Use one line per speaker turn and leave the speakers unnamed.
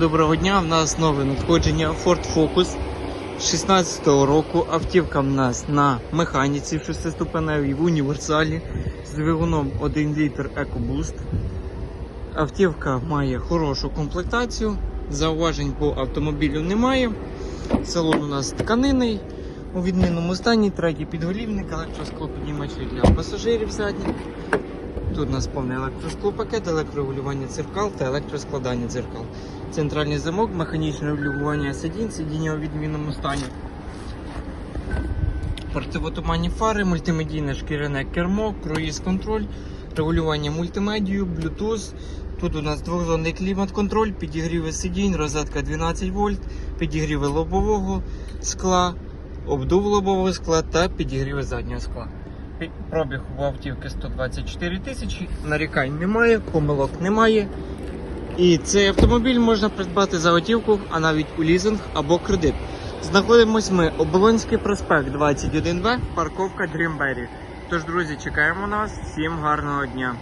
Доброго дня, в нас нове надходження Ford Focus 16-го року. Автівка в нас на механіці в 6-ступеневій в універсалі з двигуном 1 літр EcoBoost. Автівка має хорошу комплектацію, зауважень по автомобілю немає. Салон у нас тканинний, у відмінному стані, третій підголівник, електросклоподіймачі для пасажирів задніх. Тут у нас повний електросклопакет, електрорегулювання дзеркал та електроскладання дзеркал. Центральний замок, механічне регулювання сидінь, сидіння у відмінному стані. Противотуманні фари, мультимедійне шкіряне кермо, круїз-контроль, регулювання мультимедію, Bluetooth. Тут у нас двохзонний клімат-контроль, підігріви сидінь, розетка 12 вольт, підігріви лобового скла, обдув лобового скла та підігріви заднього скла. Пробіг у автівки 124 тисячі, нарікань немає, помилок немає. І цей автомобіль можна придбати за готівку, а навіть у лізинг або кредит. Знаходимось ми Оболонський проспект 21Б, парковка Дрімбері. Тож, друзі, чекаємо нас. Всім гарного дня!